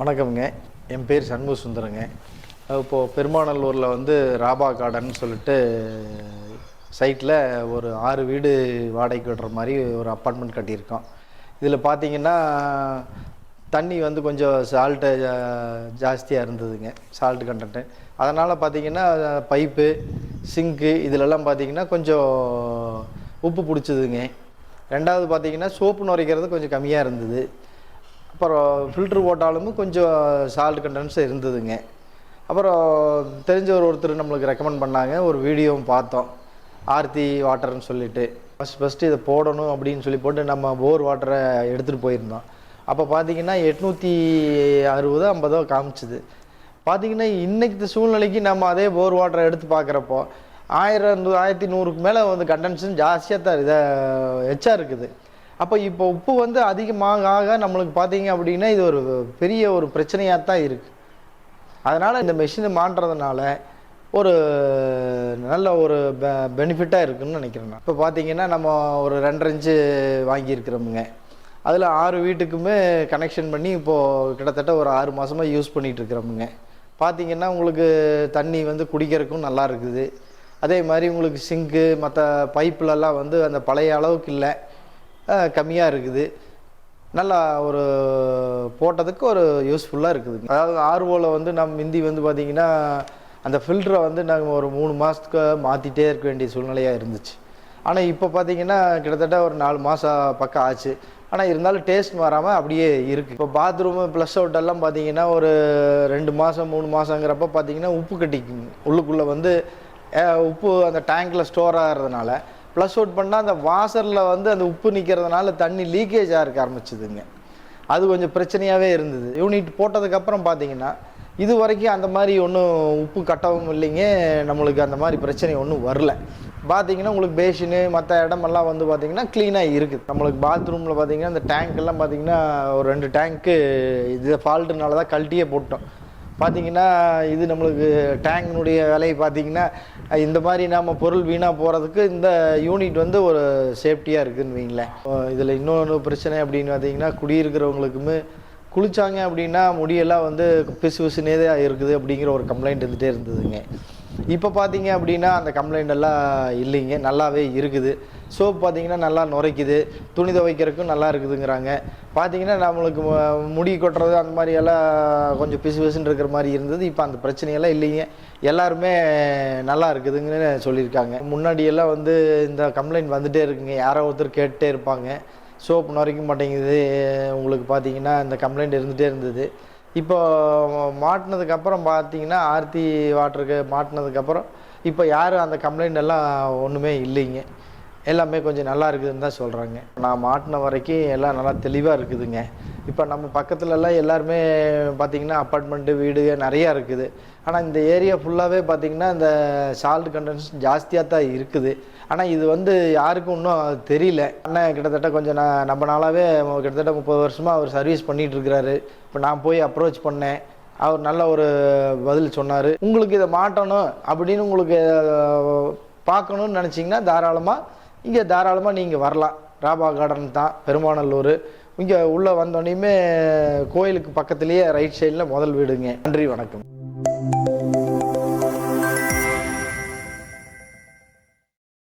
வணக்கம்ங்க. என் பேர் சண்முக சுந்தரங்க இப்போது பெருமாநல்லூரில் வந்து ராபா கார்டன் சொல்லிட்டு சைட்டில் ஒரு ஆறு வீடு வாடகைக்கு விடுற மாதிரி ஒரு அப்பார்ட்மெண்ட் கட்டியிருக்கோம். இதில் பார்த்தீங்கன்னா தண்ணி வந்து கொஞ்சம் சால்ட்டு ஜாஸ்தியாக இருந்ததுங்க சால்ட் கண்டென்ட்டு அதனால் பார்த்தீங்கன்னா பைப்பு சிங்க்கு இதிலெல்லாம் பார்த்தீங்கன்னா கொஞ்சம் உப்பு பிடிச்சதுங்க. ரெண்டாவது பார்த்தீங்கன்னா சோப்பு நுரைக்கிறது கொஞ்சம் கம்மியாக இருந்தது. அப்புறம் ஃபில்ட்ரு போட்டாலும் கொஞ்சம் சால்ட் கண்டென்ட்ஸ் இருந்ததுங்க. அப்புறம் தெரிஞ்ச ஒரு ஒருத்தர் நம்மளுக்கு ரெக்கமெண்ட் பண்ணாங்க. ஒரு வீடியோவும் பார்த்தோம். ஆர்த்தி வாட்டர்னு சொல்லிட்டு. ஃபஸ்ட் ஃபஸ்ட்டு இதை போடணும் அப்படின்னு சொல்லி போட்டு நம்ம போர் வாட்டரை எடுத்துகிட்டு போயிருந்தோம். அப்போ பார்த்தீங்கன்னா எட்நூற்றி அறுபதோ ஐம்பதோ காமிச்சுது. பார்த்தீங்கன்னா இன்றைக்கு சூழ்நிலைக்கு நம்ம அதே போர் வாட்டரை எடுத்து பார்க்குறப்போ ஆயிரம் ஆயிரத்தி நூறுக்கு மேலே வந்து கண்டென்ஷன் ஜாஸ்தியாக தான் இதை எச்சா இருக்குது. அப்போ இப்போ உப்பு வந்து அதிகமாக ஆக நம்மளுக்கு பார்த்தீங்க அப்படின்னா இது ஒரு பெரிய ஒரு பிரச்சனையாக தான் இருக்குது அதனால் இந்த மிஷினை மாட்டுறதுனால ஒரு நல்ல ஒரு பெ பெனிஃபிட்டாக இருக்குன்னு நினைக்கிறேன் நான். இப்போ பார்த்தீங்கன்னா நம்ம ஒரு ரெண்டரை இன்ச்சு வாங்கியிருக்கிறோமுங்க. அதில் ஆறு வீட்டுக்குமே கனெக்ஷன் பண்ணி இப்போது கிட்டத்தட்ட ஒரு ஆறு மாதமாக யூஸ் பண்ணிகிட்டு இருக்கிறோமுங்க பார்த்தீங்கன்னா உங்களுக்கு தண்ணி வந்து குடிக்கிறதுக்கும் நல்லா இருக்குது. அதே மாதிரி உங்களுக்கு சிங்க்கு மற்ற பைப்புலலாம் வந்து அந்த பழைய அளவுக்கு இல்லை. கம்மியாக இருக்குது. நல்லா ஒரு போட்டதுக்கு ஒரு யூஸ்ஃபுல்லாக இருக்குதுங்க அதாவது ஆர்வோவில் வந்து நம்ம மிந்தி வந்து பார்த்திங்கன்னா அந்த ஃபில்டரை வந்து நாங்கள் ஒரு மூணு மாதத்துக்கு மாற்றிட்டே இருக்க வேண்டிய சூழ்நிலையாக இருந்துச்சு. ஆனால் இப்போ பார்த்தீங்கன்னா கிட்டத்தட்ட ஒரு நாலு மாதம் பக்கம் ஆச்சு. ஆனால் இருந்தாலும் டேஸ்ட் மாறாமல் அப்படியே இருக்குது இப்போ பாத்ரூமு ப்ளஸ் அவுட் எல்லாம் பார்த்தீங்கன்னா ஒரு ரெண்டு மாதம் மூணு மாதங்கிறப்ப பார்த்தீங்கன்னா உப்பு கட்டிக்குங்க உள்ளுக்குள்ளே வந்து உப்பு அந்த டேங்க்கில் ஸ்டோர் ஆகிறதுனால ப்ளஸ் அவுட் பண்ணால் அந்த வாசரில் வந்து அந்த உப்பு நிற்கிறதுனால தண்ணி லீக்கேஜ் ஆக ஆரம்பிச்சுதுங்க. அது கொஞ்சம் பிரச்சனையாகவே இருந்தது. யூனிட் போட்டதுக்கப்புறம் பார்த்தீங்கன்னா இது வரைக்கும் அந்த மாதிரி ஒன்றும் உப்பு கட்டவும் இல்லைங்க. நம்மளுக்கு அந்த மாதிரி பிரச்சனை ஒன்றும் வரல. பார்த்தீங்கன்னா உங்களுக்கு பேஷினு மற்ற இடமெல்லாம் வந்து பார்த்தீங்கன்னா க்ளீனாக இருக்குது. நம்மளுக்கு பாத்ரூமில் பார்த்தீங்கன்னா இந்த டேங்க்கெல்லாம் பார்த்திங்கன்னா பார்த்தீங்கன்னா ஒரு ரெண்டு டேங்க்கு இது ஃபால்ட்டுனால தான் கழட்டியே போட்டோம். பார்த்தீங்கன்னா இது நம்மளுக்கு டேங்கினுடைய விலையை பார்த்தீங்கன்னா இந்த மாதிரி நம்ம பொருள் வீணாக போகிறதுக்கு இந்த யூனிட் வந்து ஒரு சேஃப்டியாக இருக்குதுன்னு வைங்களேன் இதில் இன்னொன்று பிரச்சனை அப்படின்னு பார்த்தீங்கன்னா குடியிருக்கிறவங்களுக்குமே குளித்தாங்க அப்படின்னா முடியெல்லாம் வந்து பிசு பிசுனே தான் இருக்குது அப்படிங்கிற ஒரு கம்ப்ளைண்ட் இருந்துகிட்டே இருந்ததுங்க. இப்போ பார்த்தீங்க அப்படின்னா அந்த கம்ப்ளைண்ட் எல்லாம் இல்லைங்க. நல்லாவே இருக்குது. சோப் பார்த்தீங்கன்னா நல்லா நுரைக்குது துணி துவைக்கிறதுக்கும் நல்லா இருக்குதுங்கிறாங்க. பார்த்தீங்கன்னா நம்மளுக்கு முடி கொட்டுறது அந்த மாதிரி எல்லாம் கொஞ்சம் பிசு பிசுன்னு இருக்கிற மாதிரி இருந்தது. இப்போ அந்த பிரச்சனையெல்லாம் இல்லைங்க. எல்லாருமே நல்லா இருக்குதுங்கன்னு சொல்லியிருக்காங்க. முன்னாடியெல்லாம் வந்து இந்த கம்ப்ளைண்ட் வந்துகிட்டே இருக்குங்க. யாரோ ஒருத்தர் கேட்டுட்டே இருப்பாங்க. சோப் நுரைக்க மாட்டேங்குது. உங்களுக்கு பார்த்தீங்கன்னா இந்த கம்ப்ளைண்ட் இருந்துகிட்டே இருந்தது. இப்போ மாட்டினதுக்கப்புறம் பார்த்தீங்கன்னா ஆர்த்தி வாட்டருக்கு மாட்டினதுக்கப்புறம் இப்போ யாரும் அந்த கம்ப்ளைண்ட் எல்லாம் ஒன்றுமே இல்லைங்க. எல்லாமே கொஞ்சம் நல்லா இருக்குதுன்னு தான் சொல்கிறாங்க நான் மாட்டின வரைக்கும் எல்லாம் நல்லா தெளிவாக இருக்குதுங்க. இப்போ நம்ம பக்கத்துலலாம் எல்லாருமே பார்த்திங்கன்னா அப்பார்ட்மெண்ட்டு வீடு நிறையா இருக்குது. ஆனால் இந்த ஏரியா ஃபுல்லாகவே பார்த்திங்கன்னா இந்த சால்ட் கண்டென்ஸ் ஜாஸ்தியாக தான் இருக்குது. ஆனால் இது வந்து யாருக்கும் இன்னும் தெரியல. அண்ணன் கிட்டத்தட்ட கொஞ்சம் நான் நம்ம நாளாகவே கிட்டத்தட்ட முப்பது வருஷமாக அவர் சர்வீஸ் பண்ணிகிட்டு இருக்கிறாரு. இப்போ நான் போய் அப்ரோச் பண்ணேன். அவர் நல்ல ஒரு பதில் சொன்னார். உங்களுக்கு இதை மாட்டணும் அப்படின்னு உங்களுக்கு பார்க்கணுன்னு பார்க்கணும்னு நினச்சிங்கன்னா தாராளமாக இங்கே தாராளமாக நீங்கள் வரலாம். ராபா கார்டன் தான் பெருமாநல்லூர். இங்கே உள்ளே வந்தோடனையுமே கோயிலுக்கு பக்கத்துலேயே ரைட் சைடில் முதல் வீடுங்க. நன்றி வணக்கம்.